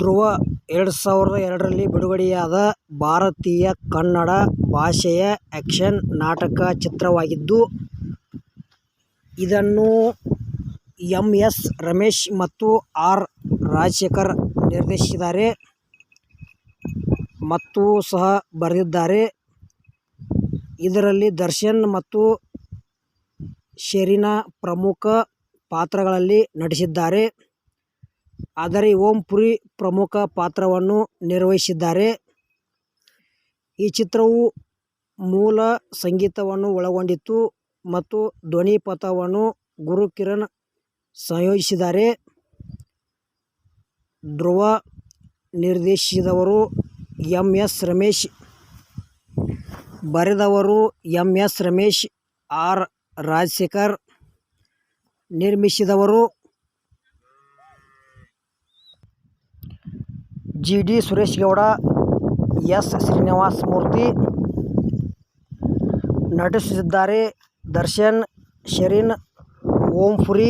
ಧ್ರುವ ಎರಡು ಸಾವಿರದ ಎರಡರಲ್ಲಿ ಬಿಡುಗಡೆಯಾದ ಭಾರತೀಯ ಕನ್ನಡ ಭಾಷೆಯ ಆ್ಯಕ್ಷನ್ ನಾಟಕ ಚಿತ್ರವಾಗಿದ್ದು, ಇದನ್ನು ಎಂ. ಎಸ್. ರಮೇಶ್ ಮತ್ತು ಆರ್. ರಾಜಶೇಖರ್ ನಿರ್ದೇಶಿಸಿದ್ದಾರೆ ಮತ್ತು ಸಹ ಬರೆದಿದ್ದಾರೆ. ಇದರಲ್ಲಿ ದರ್ಶನ್ ಮತ್ತು ಶೆರೀನಾ ಪ್ರಮುಖ ಪಾತ್ರಗಳಲ್ಲಿ ನಟಿಸಿದ್ದಾರೆ. ಆದರೆ ಓಂ ಪುರಿ ಪ್ರಮುಖ ಪಾತ್ರವನ್ನು ನಿರ್ವಹಿಸಿದ್ದಾರೆ. ಈ ಚಿತ್ರವು ಮೂಲ ಸಂಗೀತವನ್ನು ಒಳಗೊಂಡಿತ್ತು ಮತ್ತು ಧ್ವನಿಪಥವನ್ನು ಗುರುಕಿರಣ್ ಸಂಯೋಜಿಸಿದ್ದಾರೆ. ಧ್ರುವ ನಿರ್ದೇಶಿಸಿದವರು ಎಂ. ಎಸ್. ರಮೇಶ್, ಬರೆದವರು M. S. Ramesh, R. Rajashekar, ನಿರ್ಮಿಸಿದವರು G. D. Suresh Gowda S. Srinivasamurthy ನಟಿಸುತ್ತಿದ್ದಾರೆ. Darshan, Shareen Om Puri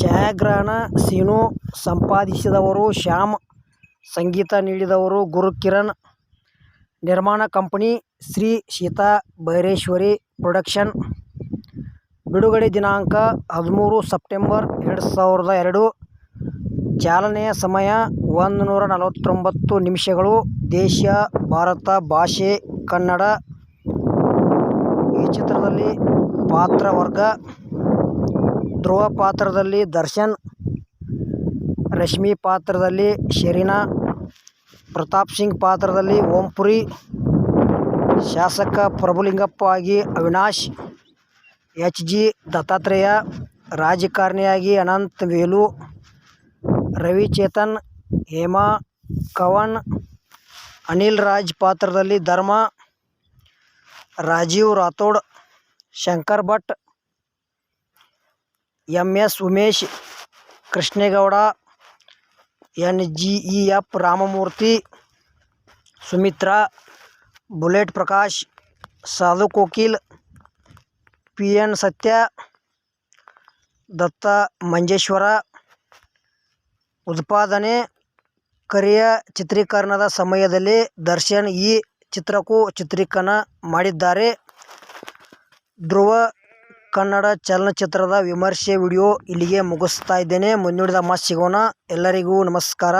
ಛಾಯಾಗ್ರಹಣ ಸೀನು ಸಂಪಾದಿಸಿದವರು ಶ್ಯಾಮ್, ಸಂಗೀತ ನೀಡಿದವರು ಗುರುಕಿರಣ್, ನಿರ್ಮಾಣ ಕಂಪನಿ ಶ್ರೀ ಸೀತಾ ಭೈರೇಶ್ವರಿ ಪ್ರೊಡಕ್ಷನ್. ಬಿಡುಗಡೆ ದಿನಾಂಕ ಹದಿಮೂರು ಸೆಪ್ಟೆಂಬರ್ ಎರಡು ಸಾವಿರದ ಎರಡು. ಚಾಲನೆಯ ಸಮಯ ಒಂದು ನೂರ ನಲವತ್ತೊಂಬತ್ತು ನಿಮಿಷಗಳು. ದೇಶ ಭಾರತ. ಭಾಷೆ ಕನ್ನಡ. ಈ ಚಿತ್ರದಲ್ಲಿ ಪಾತ್ರ ವರ್ಗ ಧ್ರುವ ಪಾತ್ರದಲ್ಲಿ ದರ್ಶನ್, ರಶ್ಮಿ ಪಾತ್ರದಲ್ಲಿ ಶರೀನಾ ಪ್ರತಾಪ್ ಸಿಂಗ್ ಪಾತ್ರದಲ್ಲಿ ಓಂಪುರಿ ಶಾಸಕ ಪ್ರಭುಲಿಂಗಪ್ಪ ಆಗಿ ಅವಿನಾಶ್, ಎಚ್. ಜಿ. ದತ್ತಾತ್ರೇಯ, ರಾಜಕಾರಣಿಯಾಗಿ ಅನಂತ್ ವೇಲು, ರವಿ ಚೇತನ್, ಹೇಮಾ ಕವನ್ ಅನಿಲ್ ರಾಜ್ ಪಾತ್ರದಲ್ಲಿ Dharma, Rajeev Rathod, Shankar Bhat, M. S. Umesh, Krishnegowda, N. G. E. F. Ramamurthy, Sumitra, bullet Prakash, Sadhu Kokila, P. N. ಸತ್ಯ, ದತ್ತ ಮಂಜೇಶ್ವರ. ಉತ್ಪಾದನೆ ಕರಿಯ ಚಿತ್ರೀಕರಣದ ಸಮಯದಲ್ಲಿ ದರ್ಶನ್ ಈ ಚಿತ್ರಕ್ಕೂ ಚಿತ್ರೀಕರಣ ಮಾಡಿದ್ದಾರೆ. ಧ್ರುವ ಕನ್ನಡ ಚಲನಚಿತ್ರದ ವಿಮರ್ಶೆ ವಿಡಿಯೋ ಇಲ್ಲಿಗೆ ಮುಗಿಸ್ತಾ ಇದ್ದೇನೆ. ಮುಂದಿನ ಮಾತು ಸಿಗೋಣ. ಎಲ್ಲರಿಗೂ ನಮಸ್ಕಾರ.